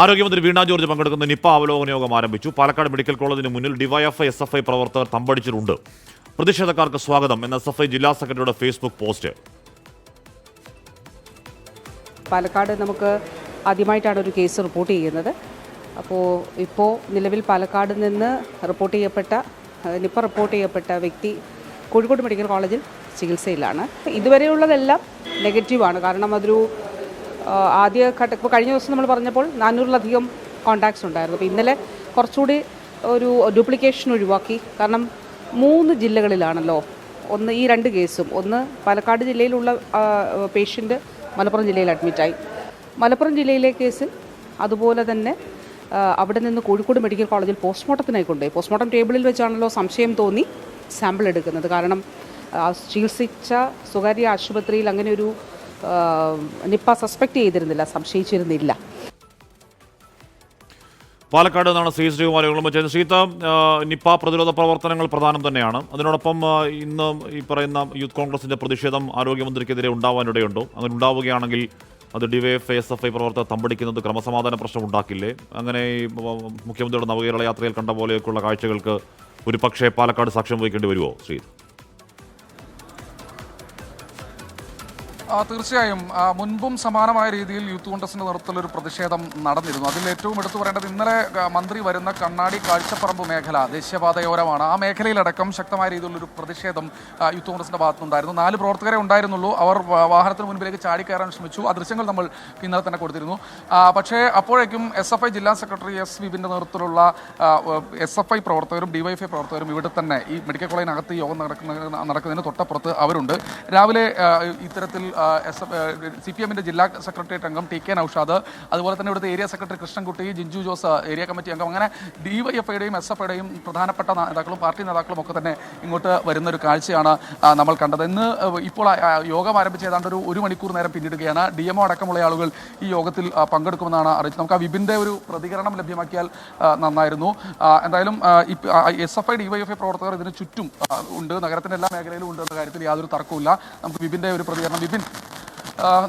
ആരോഗ്യമന്ത്രി വീണ ജോർജ് പങ്കെടുക്കുന്ന നിപ്പ അവലോകന യോഗം ആരംഭിച്ചു. പാലക്കാട് മെഡിക്കൽ കോളേജിന് മുന്നിൽ ഡിവൈഎഫ്ഐ എസ് എഫ് ഐ പ്രവർത്തകർ തമ്പടിച്ചിട്ടുണ്ട്. പ്രതിഷേധക്കാർക്ക് സ്വാഗതം. എന്ന എസ് എഫ് ഐ ജില്ലാ സെക്രട്ടറിയുടെ ഫേസ്ബുക്ക് പോസ്റ്റ്. പാലക്കാട് നമുക്ക് ആദ്യമായിട്ടാണ് ഒരു കേസ് റിപ്പോർട്ട് ചെയ്യുന്നത്. അപ്പോൾ ഇപ്പോൾ നിലവിൽ പാലക്കാട് നിന്ന് റിപ്പോർട്ട് ചെയ്യപ്പെട്ട നിപ്പ റിപ്പോർട്ട് ചെയ്യപ്പെട്ട വ്യക്തി കോഴിക്കോട് മെഡിക്കൽ കോളേജിൽ ചികിത്സയിലാണ്. ഇതുവരെയുള്ളതെല്ലാം നെഗറ്റീവാണ്. കാരണം അതൊരു ആദ്യ ഘട്ട ഇപ്പോൾ കഴിഞ്ഞ ദിവസം നമ്മൾ പറഞ്ഞപ്പോൾ നാനൂറിലധികം കോണ്ടാക്ട്സ് ഉണ്ടായിരുന്നു. അപ്പോൾ ഇന്നലെ കുറച്ചുകൂടി ഒരു ഡ്യൂപ്ലിക്കേഷൻ ഒഴിവാക്കി. കാരണം മൂന്ന് ജില്ലകളിലാണല്ലോ ഒന്ന് ഈ രണ്ട് കേസും. ഒന്ന് പാലക്കാട് ജില്ലയിലുള്ള പേഷ്യന്റ് മലപ്പുറം ജില്ലയിൽ അഡ്മിറ്റായി മലപ്പുറം ജില്ലയിലെ കേസിൽ അതുപോലെ തന്നെ അവിടെ നിന്ന് കോഴിക്കോട് മെഡിക്കൽ കോളേജിൽ പോസ്റ്റ്മോർട്ടത്തിനായി കൊണ്ടുപോയി. പോസ്റ്റ്മോർട്ടം ടേബിളിൽ വെച്ചാണല്ലോ സംശയം തോന്നി സാമ്പിൾ എടുക്കുന്നത്. കാരണം ചികിത്സിച്ച സ്വകാര്യ ആശുപത്രിയിൽ അങ്ങനെ ഒരു നിപ്പ സസ്പെക്ട് ചെയ്തിരുന്നില്ല സംശയിച്ചിരുന്നില്ല. പാലക്കാട് നിന്നാണ് ശ്രീ ശ്രീകുമാരികളും ചെയ്യുന്നത് ശ്രീത്ത നിപ്പ പ്രതിരോധ പ്രവർത്തനങ്ങൾ പ്രധാനം തന്നെയാണ്. അതിനോടൊപ്പം ഇന്ന് ഈ പറയുന്ന യൂത്ത് കോൺഗ്രസിന്റെ പ്രതിഷേധം ആരോഗ്യമന്ത്രിക്കെതിരെ ഉണ്ടാവാനിടയുണ്ടോ? അങ്ങനെ ഉണ്ടാവുകയാണെങ്കിൽ അത് ഡിവൈഎഫ് എസ് എഫ് ഐ പ്രവർത്തകർ തമ്പടിക്കുന്നത് ക്രമസമാധാന പ്രശ്നം ഉണ്ടാക്കില്ലേ? അങ്ങനെ മുഖ്യമന്ത്രിയുടെ നവകേരള യാത്രയിൽ കണ്ട പോലെയൊക്കെയുള്ള കാഴ്ചകൾക്ക് ഒരു പക്ഷേ പാലക്കാട് സാക്ഷ്യം വഹിക്കേണ്ടി വരുമോ ശ്രീ തീർച്ചയായും മുൻപും സമാനമായ രീതിയിൽ യൂത്ത് കോൺഗ്രസിന്റെ നേതൃത്വത്തിൽ ഒരു പ്രതിഷേധം നടന്നിരുന്നു. അതിൽ ഏറ്റവും എടുത്തു പറയേണ്ടത് ഇന്നലെ മന്ത്രി വരുന്ന കണ്ണാടി കാഴ്ചപ്പറമ്പ് മേഖല ദേശീയപാതയോരമാണ്. ആ മേഖലയിലടക്കം ശക്തമായ രീതിയിലുള്ളൊരു പ്രതിഷേധം യൂത്ത് കോൺഗ്രസിന്റെ ഭാഗത്തുനിന്നുണ്ടായിരുന്നു. നാല് പ്രവർത്തകരെ ഉണ്ടായിരുന്നുള്ളൂ. അവർ വാഹനത്തിന് മുൻപിലേക്ക് ചാടിക്കയറാൻ ശ്രമിച്ചു. ആ ദൃശ്യങ്ങൾ നമ്മൾ ഇന്നലെ തന്നെ കൊടുത്തിരുന്നു. പക്ഷേ അപ്പോഴേക്കും എസ് എഫ് ഐ ജില്ലാ സെക്രട്ടറി എസ് വിപിന്റെ നേതൃത്വത്തിലുള്ള എസ് എഫ് ഐ പ്രവർത്തകരും ഡിവൈഎഫ്ഐ പ്രവർത്തകരും ഇവിടെ തന്നെ ഈ മെഡിക്കൽ കോളേജിനകത്ത് യോഗം നടക്കുന്ന നടക്കുന്നതിന് തൊട്ടപ്പുറത്ത് അവരുണ്ട്. രാവിലെ ഇത്തരത്തിൽ എസ് സി പി എമ്മിന്റെ ജില്ലാ സെക്രട്ടേറിയറ്റ് അംഗം ടി കെ നൌഷാദ് അതുപോലെ തന്നെ ഇവിടുത്തെ area secretary Krishnankutty Jinchu Jose area committee അംഗം. അങ്ങനെ ഡിവൈഎഫ്ഐയുടെയും എസ് എഫ് ഐയുടെയും പ്രധാനപ്പെട്ട നേതാക്കളും പാർട്ടി നേതാക്കളും ഒക്കെ തന്നെ ഇങ്ങോട്ട് വരുന്ന ഒരു കാഴ്ചയാണ് നമ്മൾ കണ്ടത്. ഇന്ന് ഇപ്പോൾ യോഗം ആരംഭിച്ച ഏതാണ്ട് ഒരു ഒരു മണിക്കൂർ നേരം പിന്നിടുകയാണ്. ഡി എംഒ അടക്കമുള്ള ആളുകൾ ഈ യോഗത്തിൽ പങ്കെടുക്കുമെന്നാണ് അറിയിച്ചത്. നമുക്ക് ആ വിപിന്റെ ഒരു പ്രതികരണം ലഭ്യമാക്കിയാൽ നന്നായിരുന്നു. എന്തായാലും എസ് എഫ് ഐ ഡിവൈഎഫ്ഐ പ്രവർത്തകർ ഇതിന് ചുറ്റും ഉണ്ട്. നഗരത്തിന്റെ എല്ലാ മേഖലയിലും ഉണ്ട് എന്ന കാര്യത്തിൽ യാതൊരു തർക്കവുമില്ല. നമുക്ക് വിപിന്റെ ഒരു പ്രതികരണം. വിപിൻ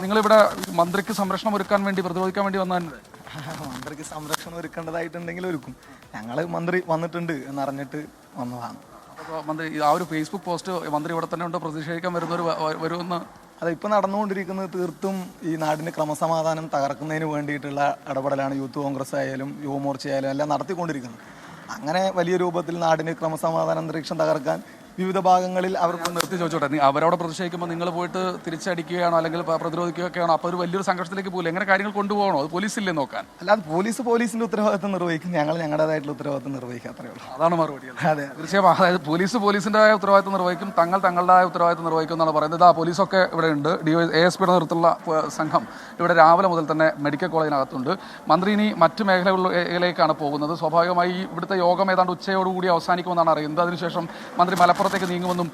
നിങ്ങളിവിടെ മന്ത്രിക്ക് സംരക്ഷണം ഒരുക്കാൻ വേണ്ടി പ്രതിരോധിക്കാൻ വേണ്ടി വന്നാൽ മന്ത്രിക്ക് സംരക്ഷണം ഒരുക്കേണ്ടതായിട്ടുണ്ടെങ്കിൽ ഒരുക്കും. ഞങ്ങൾ മന്ത്രി വന്നിട്ടുണ്ട് എന്നറിഞ്ഞിട്ട് വന്നതാണ്. അപ്പോൾ മന്ത്രി ആ ഒരു ഫേസ്ബുക്ക് പോസ്റ്റ് മന്ത്രി ഇവിടെ തന്നെ ഉണ്ട്? പ്രതിഷേധിക്കാൻ വരുന്നവർ വരുമെന്ന്. അത് ഇപ്പം നടന്നുകൊണ്ടിരിക്കുന്നത് തീർത്തും ഈ നാടിന് ക്രമസമാധാനം തകർക്കുന്നതിന് വേണ്ടിയിട്ടുള്ള ഇടപെടലാണ്. യൂത്ത് കോൺഗ്രസ് ആയാലും യുവമോർച്ച ആയാലും എല്ലാം നടത്തിക്കൊണ്ടിരിക്കുന്നത്. അങ്ങനെ വലിയ രൂപത്തിൽ നാടിന് ക്രമസമാധാന അന്തരീക്ഷം തകർക്കാൻ വിവിധ ഭാഗങ്ങളിൽ അവർ നിർത്തി ചോദിച്ചോട്ടെ. അവരോട് പ്രതിഷേധിക്കുമ്പോൾ നിങ്ങൾ പോയിട്ട് തിരിച്ചടിക്കുകയാണോ അല്ലെങ്കിൽ പ്രതിരോധിക്കുകയൊക്കെയാണോ? അപ്പോൾ ഒരു വലിയൊരു സംഘർഷത്തിലേക്ക് പോകില്ല എങ്ങനെ കാര്യങ്ങൾ കൊണ്ടുപോകണോ? അത് പോലീസില്ലേ നോക്കാൻ? അല്ലാതെ പോലീസ് പോലീസിന്റെ ഉത്തരവാദിത്തം നിർവഹിക്കും. ഞങ്ങൾ ഞങ്ങളുടേതായിട്ടുള്ള ഉത്തരവാദിത്തം നിർവഹിക്കുക അത്രേ ഉള്ളൂ. അതാണ് മറുപടി? അതെ തീർച്ചയായും അതായത് പോലീസ് പോലീസിന്റെതായ ഉത്തരവാദിത്തം നിർവഹിക്കും. തങ്ങൾ തങ്ങളുടേതായ ഉത്തരവാദിത്തം നിർവഹിക്കും എന്നാണ് പറയുന്നത്. ആ പോലീസൊക്കെ ഇവിടെ ഉണ്ട്. ഡി എ എസ് പിയുടെ നേതൃത്വത്തിലുള്ള സംഘം ഇവിടെ രാവിലെ മുതൽ തന്നെ മെഡിക്കൽ കോളേജിനകത്തുണ്ട്. മന്ത്രി ഇനി മറ്റ് മേഖലകളിലേക്കാണ് പോകുന്നത്. സ്വാഭാവികമായി ഇവിടുത്തെ യോഗം ഏതാണ്ട് ഉച്ചയോടുകൂടി അവസാനിക്കുമെന്നാണ് അറിയുന്നത്. അതിനുശേഷം മന്ത്രി മലപ്പുറത്തേക്ക് നീങ്ങുമെന്നും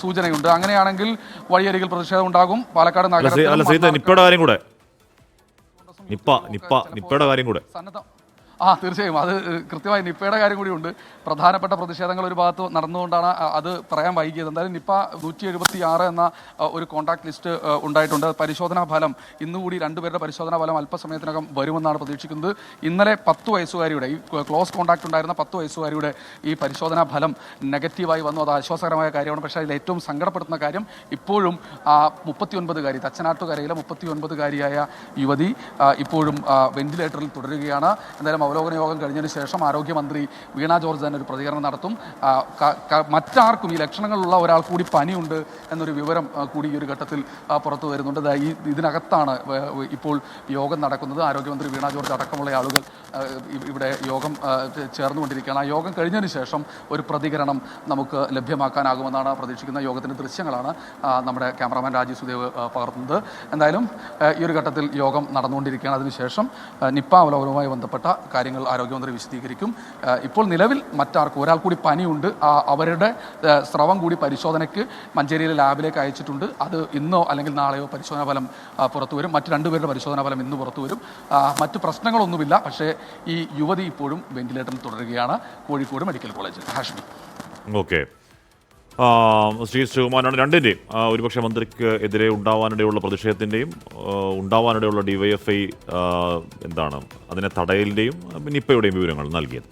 സൂചനയുണ്ട്. അങ്ങനെയാണെങ്കിൽ വഴിയരികിൽ പ്രതിഷേധം ഉണ്ടാകും. പാലക്കാട് നിപ്പയുടെ കാര്യം കൂടെ. നിപ്പ നിപ്പ നിപ്പയുടെ കാര്യം കൂടെ. സന്നദ്ധം ആ തീർച്ചയായും. അത് കൃത്യമായി നിപ്പയുടെ കാര്യം കൂടിയുണ്ട് പ്രധാനപ്പെട്ട പ്രതിഷേധങ്ങൾ ഒരു ഭാഗത്ത് നടന്നുകൊണ്ടാണ് അത് പറയാൻ വൈകിയത്. എന്തായാലും നിപ്പ നൂറ്റി എഴുപത്തി ആറ് എന്ന ഒരു കോൺടാക്ട് ലിസ്റ്റ് ഉണ്ടായിട്ടുണ്ട്. പരിശോധനാ ഫലം ഇന്നുകൂടി രണ്ടുപേരുടെ പരിശോധനാ ഫലം അല്പസമയത്തിനകം വരുമെന്നാണ് പ്രതീക്ഷിക്കുന്നത്. ഇന്നലെ പത്ത് വയസ്സുകാരിയുടെ ഈ ക്ലോസ് കോൺടാക്ട് ഉണ്ടായിരുന്ന പത്ത് വയസ്സുകാരിയുടെ ഈ പരിശോധനാ ഫലം നെഗറ്റീവായി വന്നു. അത് ആശ്വാസകരമായ കാര്യമാണ്. പക്ഷേ അതിൽ ഏറ്റവും സങ്കടപ്പെടുത്തുന്ന കാര്യം ഇപ്പോഴും ആ മുപ്പത്തിയൊൻപതുകാരി തച്ചനാട്ടുകരയിലെ മുപ്പത്തിയൊൻപതുകാരിയായ യുവതി ഇപ്പോഴും വെന്റിലേറ്ററിൽ തുടരുകയാണ്. എന്തായാലും അവലോകന യോഗം കഴിഞ്ഞതിന് ശേഷം ആരോഗ്യമന്ത്രി വീണ ജോർജ് തന്നെ ഒരു പ്രതികരണം നടത്തും. മറ്റാർക്കും ഈ ലക്ഷണങ്ങളുള്ള ഒരാൾ കൂടി പനിയുണ്ട് എന്നൊരു വിവരം കൂടി ഈ ഒരു ഘട്ടത്തിൽ പുറത്തു വരുന്നുണ്ട്. ഈ ഇതിനകത്താണ് ഇപ്പോൾ യോഗം നടക്കുന്നത്. ആരോഗ്യമന്ത്രി വീണ ജോർജ് അടക്കമുള്ള ആളുകൾ ഇവിടെ യോഗം ചേർന്നുകൊണ്ടിരിക്കുകയാണ്. ആ യോഗം കഴിഞ്ഞതിന് ശേഷം ഒരു പ്രതികരണം നമുക്ക് ലഭ്യമാക്കാനാകുമെന്നാണ് പ്രതീക്ഷിക്കുന്ന യോഗത്തിന്റെ ദൃശ്യങ്ങളാണ് നമ്മുടെ ക്യാമറാമാൻ രാജീവ് സുദേവ് പകർത്തുന്നത്. എന്തായാലും ഈ ഒരു ഘട്ടത്തിൽ യോഗം നടന്നുകൊണ്ടിരിക്കുകയാണ്. അതിനുശേഷം നിപ്പ അവലോകനവുമായി ബന്ധപ്പെട്ട കാര്യങ്ങൾ ആരോഗ്യമന്ത്രി വിശദീകരിക്കും. ഇപ്പോൾ നിലവിൽ മറ്റാർക്കും ഒരാൾ കൂടി പനിയുണ്ട്. അവരുടെ സ്രവം കൂടി പരിശോധനയ്ക്ക് മഞ്ചേരിയിലെ ലാബിലേക്ക് അയച്ചിട്ടുണ്ട്. അത് ഇന്നോ അല്ലെങ്കിൽ നാളെയോ പരിശോധനാ ഫലം പുറത്തു വരും മറ്റ് രണ്ടുപേരുടെ പരിശോധനാ ഫലം ഇന്ന് പുറത്തു വരും മറ്റ് പ്രശ്നങ്ങളൊന്നുമില്ല. പക്ഷേ ഈ യുവതി ഇപ്പോഴും വെന്റിലേറ്ററിൽ തുടരുകയാണ് കോഴിക്കോട് മെഡിക്കൽ കോളേജിൽ. ഹാഷ്മി. ഓക്കെ. ശ്രീ ശിവകുമാരാണ് രണ്ടിന്റെയും ഒരുപക്ഷെ മന്ത്രിക്ക് എതിരെ ഉണ്ടാവാനിടയുള്ള പ്രതിഷേധത്തിന്റെയും ഉണ്ടാവാനിടയുള്ള ഡിവൈഎഫ്ഐ എന്താണ് അതിനെ തടയലിന്റെയും നിപ്പയുടെയും വിവരങ്ങൾ നൽകിയത്.